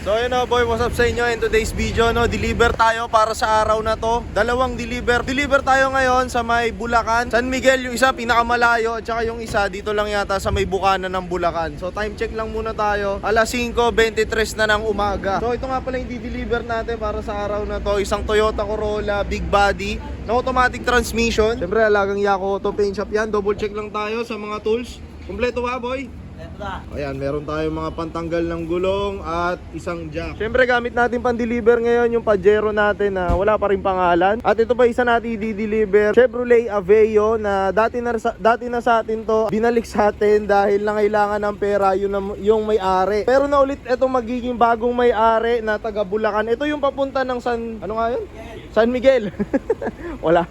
So yun na boy, what's up sa inyo? In today's video, no, deliver tayo para sa araw na to. Dalawang deliver. Deliver tayo ngayon sa may Bulacan. San Miguel, yung isa pinakamalayo, at saka yung isa dito lang yata sa may bukana ng Bulacan. So time check lang muna tayo. Alas 5.23 na ng umaga. So ito nga pala yung di-deliver natin para sa araw na to. Isang Toyota Corolla, big body, na automatic transmission. Siyempre, alagang Yako Auto Paint Shop yan. Double check lang tayo sa mga tools. Kompleto ba, boy? Ayan, meron tayong mga pantanggal ng gulong at isang jack. Siyempre, gamit natin pang-deliver ngayon yung Pajero natin na wala pa rin pangalan. At ito pa isa natin i-deliver, Chevrolet Aveo na dati na, dati na sa atin to, binalik sa atin dahil nangailangan ng pera yun ang- yung may-ari. Pero na ulit ito magiging bagong may-ari na taga Bulacan. Ito yung papunta ng San, ano nga yun? San Miguel. wala.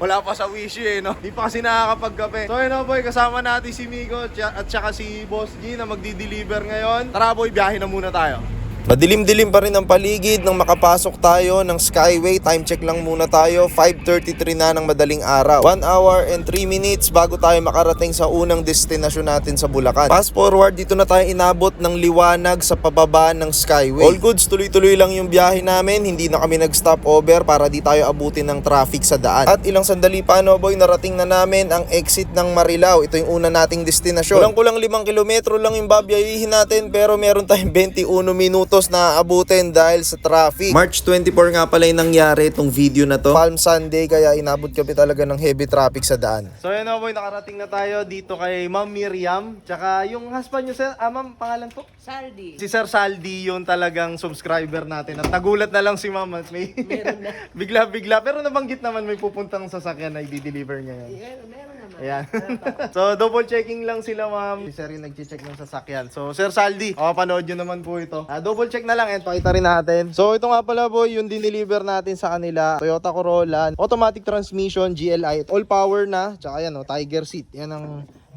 Wala pa sa wish eh, no? Di pa kasi nakakapagkape. So yun boy, kasama natin si tsaka- at saka si Boss G na magdi-deliver ngayon. Tara boy, biyahe na muna tayo. Madilim-dilim pa rin ang paligid nang makapasok tayo ng Skyway. Time check lang muna tayo. 5.33 na ng madaling araw. 1 hour and 3 minutes bago tayo makarating sa unang destinasyon natin sa Bulacan. Fast forward, dito na tayo inabot ng liwanag sa pababa ng Skyway. All goods, tuloy-tuloy lang yung biyahe namin. Hindi na kami nag-stop over para di tayo abutin ng traffic sa daan. At ilang sandali pa, no boy, narating na namin ang exit ng Marilao. Ito yung una nating destinasyon. Kulang-kulang 5 kilometro lang yung babiyahihin natin pero meron tayong 21 minutos na abutin dahil sa traffic. March 24 nga pala yung nangyari itong video na to. Palm Sunday kaya inabot kami talaga ng heavy traffic sa daan. So yun boy, nakarating na tayo dito kay Ma'am Miriam. Tsaka yung husband nyo, sir, ah, ma'am, pangalan po? Saldi. Si Sir Saldi yung talagang subscriber natin. At nagulat na lang si Ma'am at may bigla-bigla. Pero nabanggit naman may pupuntang sasakyan na i-deliver niya yan. Meron, meron naman. Ayan. so, double checking lang sila, ma'am. Si Sir yung nag-check ng sasakyan. So, Sir Saldi, oh, panood nyo naman po ito. Ah, double check na lang and pakita rin natin. So, ito nga pala, boy, yung dineliver natin sa kanila. Toyota Corolla, automatic transmission, GLI. All power na. Tsaka yan, oh, Tiger seat. Yan ang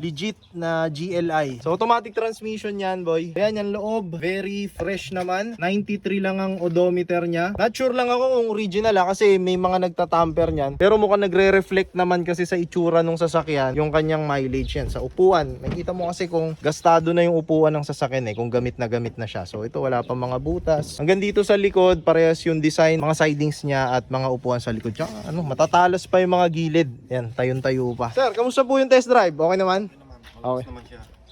legit na GLI. So automatic transmission yan boy. Ayan yan loob. Very fresh naman. 93 lang ang odometer niya. Not sure lang ako kung original ah, kasi may mga nagtatamper niyan. Pero mukhang nagre-reflect naman kasi sa itsura ng sasakyan yung kanyang mileage yan sa upuan. Nakita mo kasi kung gastado na yung upuan ng sasakyan eh, kung gamit na gamit na siya. So ito wala pa mga butas. Hanggang dito sa likod, parehas yung design, mga sidings niya at mga upuan sa likod. Tsaka ano, matatalas pa yung mga gilid. Yan, tayon-tayo pa. Sir, kamusta po yung test drive? Okay naman? Okay.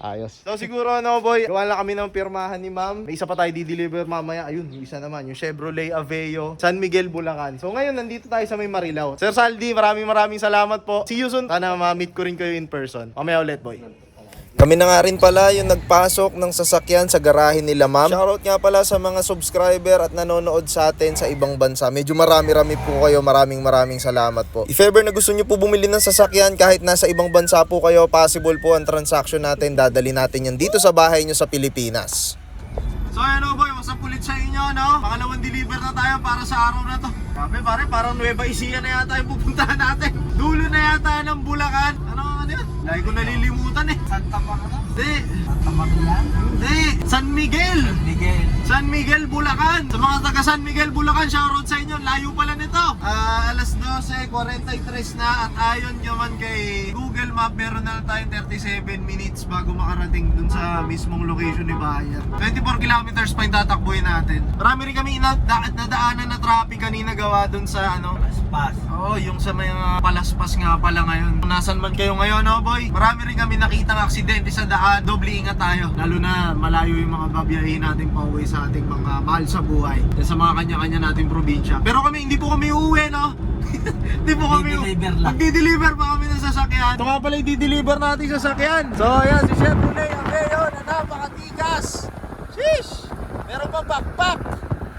Ayos. So siguro ano boy, gawa lang kami ng pirmahan ni ma'am. May isa pa tayo di-deliver mamaya. Ayun, yung isa naman, yung Chevrolet Aveo, San Miguel, Bulacan. So ngayon, nandito tayo sa may Marilao. Sir Saldi, maraming maraming salamat po. See you soon. Sana ma-meet ko rin kayo in person. Mamaya ulit boy. Kami na nga rin pala yung nagpasok ng sasakyan sa garahe nila ma'am. Shoutout nga pala sa mga subscriber at nanonood sa atin sa ibang bansa. Medyo marami-rami po kayo. Maraming maraming salamat po. If ever na gusto nyo po bumili ng sasakyan kahit nasa ibang bansa po kayo, possible po ang transaction natin. Dadali natin yan dito sa bahay nyo sa Pilipinas. So ano boy, what's up ulit sa inyo, no? Pangalawang deliver na tayo para sa araw na to. Grabe pare, parang Nueva Ecija na yata yung pupuntahan natin. Dulo na yata ng Bulacan. Ano ano yun? Lagi ko nalilimutan eh. Santa pa ka na? Hindi, Santa Magulan? hindi. San Miguel. Miguel. San Miguel, Bulacan. Sa mga taga San Miguel, Bulacan, shoutout sa inyo. Layo pala nito. Ah, alas 12.43 na at ayon naman kay Google Map, meron na lang tayong 37 minutes bago makarating dun sa mismong location ni Bayan. 24 kilometers pa yung tatakbuhin natin. Marami rin kami ina- da- nadaanan na traffic kanina gawa dun sa ano, Paspas. Oo, yung sa mga palaspas nga pala ngayon. Nasan man kayo ngayon, oh boy. Marami rin kami nakitang aksidente sa daan. Doble ingat tayo. Lalo na malayo yung mga babiyahin natin pa uwi sa ating mga mahal sa buhay. Yan sa mga kanya-kanya nating probinsya. Pero kami, hindi po kami uuwi, no? Hindi po kami lang. Magdi-deliver pa kami ng sasakyan. Ito nga pala yung di-deliver natin yung sasakyan. So, ayan, si Chevrolet Aveo na napakatigas. Sheesh! Meron pa backpack.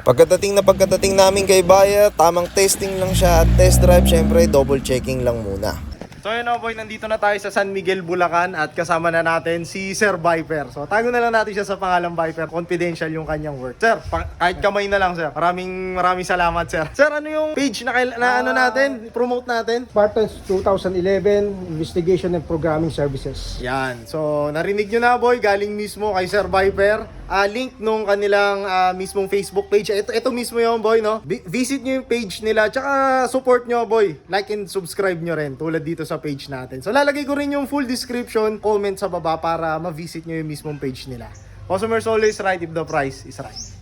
Pagkatating na pagkatating namin kay Bayer, tamang testing lang siya at test drive, syempre double checking lang muna. So yun na boy, nandito na tayo sa San Miguel, Bulacan at kasama na natin si Sir Viper. So tago na lang natin siya sa pangalang Viper, confidential yung kanyang work. Sir, kahit kamay na lang sir. Maraming maraming salamat sir. Sir, ano yung page na, kail- na ano natin, promote natin? Spartans 2011 Investigation and Programming Services. Yan. So, narinig nyo na boy, galing mismo kay Sir Viper. Ah, link nung kanilang ah, mismong Facebook page. Ito, ito mismo yung boy, no? Vi- visit nyo yung page nila. Tsaka support nyo boy. Like and subscribe nyo rin tulad dito sa page natin. So, lalagay ko rin yung full description, comment sa baba para ma-visit nyo yung mismong page nila. Customers always right if the price is right.